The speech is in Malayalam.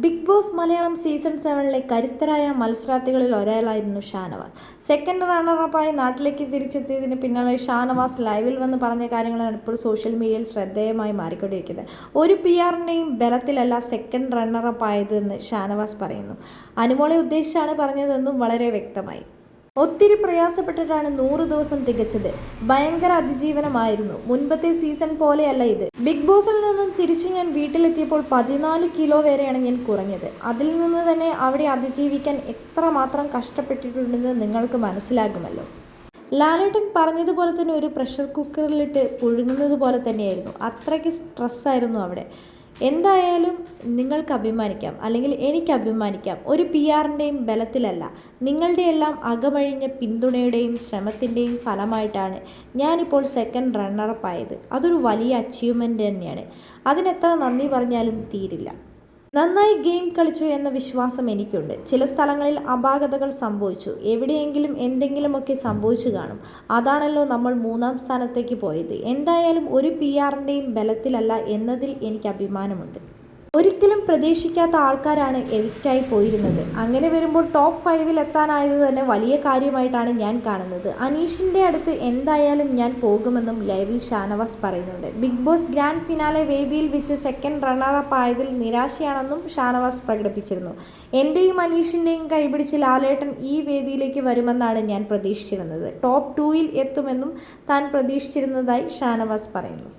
ബിഗ് ബോസ് മലയാളം സീസൺ സെവനിലെ കരുത്തരായ മത്സരാർത്ഥികളിൽ ഒരാളായിരുന്നു ഷാനവാസ്. സെക്കൻഡ് റണ്ണറപ്പായി നാട്ടിലേക്ക് തിരിച്ചെത്തിയതിന് പിന്നാലെ ഷാനവാസ് ലൈവിൽ വന്ന് പറഞ്ഞ കാര്യങ്ങളാണ് ഇപ്പോൾ സോഷ്യൽ മീഡിയയിൽ ശ്രദ്ധേയമായി മാറിക്കൊണ്ടിരിക്കുന്നത്. ഒരു പി ആറിന്റെയും ബലത്തിലല്ല സെക്കൻഡ് റണ്ണറപ്പായതെന്ന് ഷാനവാസ് പറയുന്നു. അനുമോളെ ഉദ്ദേശിച്ചാണ് പറഞ്ഞതെന്നും വളരെ വ്യക്തമായി. ഒത്തിരി പ്രയാസപ്പെട്ടിട്ടാണ് നൂറ് ദിവസം തികച്ചത്. ഭയങ്കര അതിജീവനമായിരുന്നു. മുൻപത്തെ സീസൺ പോലെയല്ല ഇത്. ബിഗ് ബോസിൽ നിന്നും തിരിച്ച് ഞാൻ വീട്ടിലെത്തിയപ്പോൾ പതിനാല് കിലോ വരെയാണ് ഞാൻ കുറഞ്ഞത്. അതിൽ നിന്ന് തന്നെ അവിടെ അതിജീവിക്കാൻ എത്രമാത്രം കഷ്ടപ്പെട്ടിട്ടുണ്ടെന്ന് നിങ്ങൾക്ക് മനസ്സിലാകുമല്ലോ. ലാലേട്ടൻ പറഞ്ഞതുപോലെ തന്നെ ഒരു പ്രഷർ കുക്കറിലിട്ട് പുഴുങ്ങുന്നത് പോലെ തന്നെയായിരുന്നു. അത്രയ്ക്ക് സ്ട്രെസ്സായിരുന്നു അവിടെ. എന്തായാലും നിങ്ങൾക്ക് അഭിമാനിക്കാം അല്ലെങ്കിൽ എനിക്ക് അഭിമാനിക്കാം. ഒരു പി ആറിന്റെയും ബലത്തിലല്ല. നിങ്ങളുടെ എല്ലാം അകമഴിഞ്ഞ പിന്തുണയുടെയും ശ്രമത്തിന്റെയും ഫലമായിട്ടാണ് ഞാനിപ്പോൾ സെക്കൻഡ് റണ്ണറപ്പ് ആയത്. അതൊരു വലിയ അച്ചീവ്മെന്റ് തന്നെയാണ്. അതിനെത്ര നന്ദി പറഞ്ഞാലും തീരില്ല. നന്നായി ഗെയിം കളിച്ചു എന്ന വിശ്വാസം എനിക്കുണ്ട്. ചില സ്ഥലങ്ങളിൽ അപാകതകൾ സംഭവിച്ചു. എവിടെയെങ്കിലും എന്തെങ്കിലുമൊക്കെ സംഭവിച്ചു കാണും. അതാണല്ലോ നമ്മൾ മൂന്നാം സ്ഥാനത്തേക്ക് പോയത്. എന്തായാലും ഒരു പി ആറിന്റെയും ബലത്തിലല്ല എന്നതിൽ എനിക്ക് അഭിമാനമുണ്ട്. ഒരിക്കലും പ്രതീക്ഷിക്കാത്ത ആൾക്കാരാണ് എവിക്റ്റായി പോയിരുന്നത്. അങ്ങനെ വരുമ്പോൾ ടോപ്പ് ഫൈവിൽ എത്താനായത് തന്നെ വലിയ കാര്യമായിട്ടാണ് ഞാൻ കാണുന്നത്. അനീഷിന്റെ അടുത്ത് എന്തായാലും ഞാൻ പോകുമെന്നും ലൈവിൽ ഷാനവാസ് പറയുന്നുണ്ട്. ബിഗ് ബോസ് ഗ്രാൻഡ് ഫിനാലെ വേദിയിൽ വെച്ച് സെക്കൻഡ് റണ്ണറപ്പ് ആയതിൽ നിരാശയാണെന്നും ഷാനവാസ് പ്രകടിപ്പിച്ചിരുന്നു. എന്റെയും അനീഷിന്റെയും കൈപിടിച്ച് ലാലേട്ടൻ ഈ വേദിയിലേക്ക് വരുമെന്നാണ് ഞാൻ പ്രതീക്ഷിച്ചിരുന്നത്. ടോപ്പ് ടൂയിൽ എത്തുമെന്നും താൻ പ്രതീക്ഷിച്ചിരുന്നതായി ഷാനവാസ് പറയുന്നു.